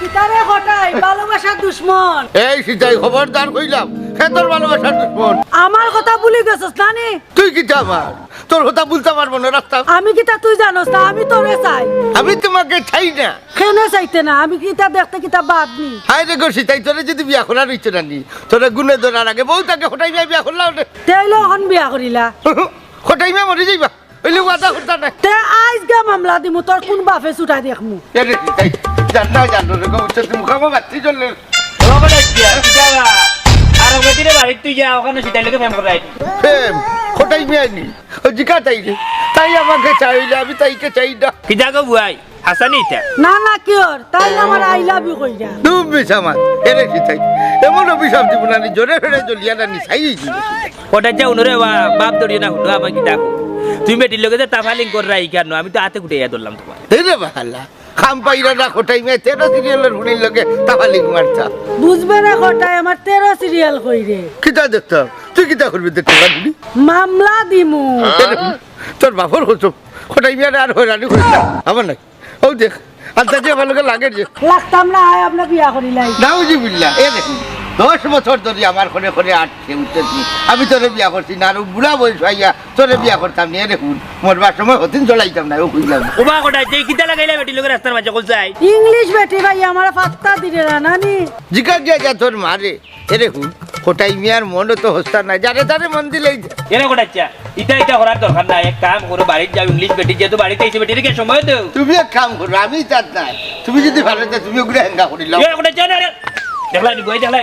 কিতারে হটাই ভালোবাসার দুশ্মন। এই সিটাই খবরদার কইলাম হে তোর ভালোবাসার দুশ্মন। আমার কথা ভুলে গেছস নানি? তুই কিটা আমার তোর কথা বলতে পারব না রাস্তা। আমি কিতা তুই জানোস না আমি তোরে চাই। আমি তোমাকে চাই না। খেনে চাইতে না? আমি কিতা দেখতে কিতা বাদ নি? হাই রে গো সিটাই তোরে যদি বিয়া করার ইচ্ছে না নি তোরে গুনে ধরার আগে বউ তাকে হটাই বিয়া বিয়া করলাম রে। তেইলে এখন বিয়া করিলা। হটাই বিয়া মরে যাইবা। ওইলে ওয়াদা করতা না তে আইজ গা মামলা দিমু তোর কোন বাপে ছুটাই দেখমু। জানো উচ্চ তুমি বাতি আর বাড়ির তুই যা ওখানে সেটাই লোকে ফেম করাই প্রেম হটাই বিয়া ও জিকা চাই রে। তাই আমাকে চাইলে আমি তাইকে চাই না। কিতা গো বুয়াই হাসানি ইটা না তাই আমার আই লাভ ইউ কইরা দুম বেশ আমার। এরে সিটাই এমন অভিশাপ দিব না নি জোরে ফেরে না নি সাই দিল ওটা যা উনরে বাপ দড়িয়ে না হুনো আমার কিতা কো তুমি বেটির লোকে যে তাফালিং করে রাই কেন? আমি তো হাতে কুটে ধরলাম তোমার। রে বাহালা। খাম পাইরা না খোটাই মে তেরো সিরিয়ালের হুনির লোকে মারতা। বুঝবে না হটাই আমার তেরো সিরিয়াল কইরে কিতা দেখতাম তুই কিতা করবি দেখতে পারবি? মামলা দিমু। তোর বাপর হতো খোটাই মেয়ের আর হয়রানি করিস না। আমার নাই। ও দেখ যে লাগে যে লাগতাম না আয় আপনার বিয়া করিলাই। নাউজি বিল্লা এ দেখুন দশ বছর ধরে আমার ঘরে ঘরে আটকে উঠতেছি আমি তোরে বিয়া করছি না আর বুড়া বয়স হইয়া তোরে বিয়া করতাম নিয়ে দেখুন মরবার সময় হতিন চলাইতাম না ও না। ওবা কোটা যে কিতা লাগাইলে বেটির লোকে রাস্তার মাঝে কল যাই ইংলিশ বেটি ভাই আমার পাত্তা দিলে না নানি। জিকা গিয়া যা তোর মারে এ দেখুন খোটাই মিয়ার মনে তো হস্তা নাই যারে তারে মন দিলেই। এরা কোটাচ্ছা ইটা ইটা করার দরকার নাই। এক কাম করো বাড়ির যাও ইংলিশ বেটি যেহেতু বাড়িতে এসে বেটির কে সময় দেও। তুমি এক কাম করো আমি চার নাই। তুমি যদি ভালো তুমি হেঙ্গা করিলাম। এরা কোটাচ্ছা না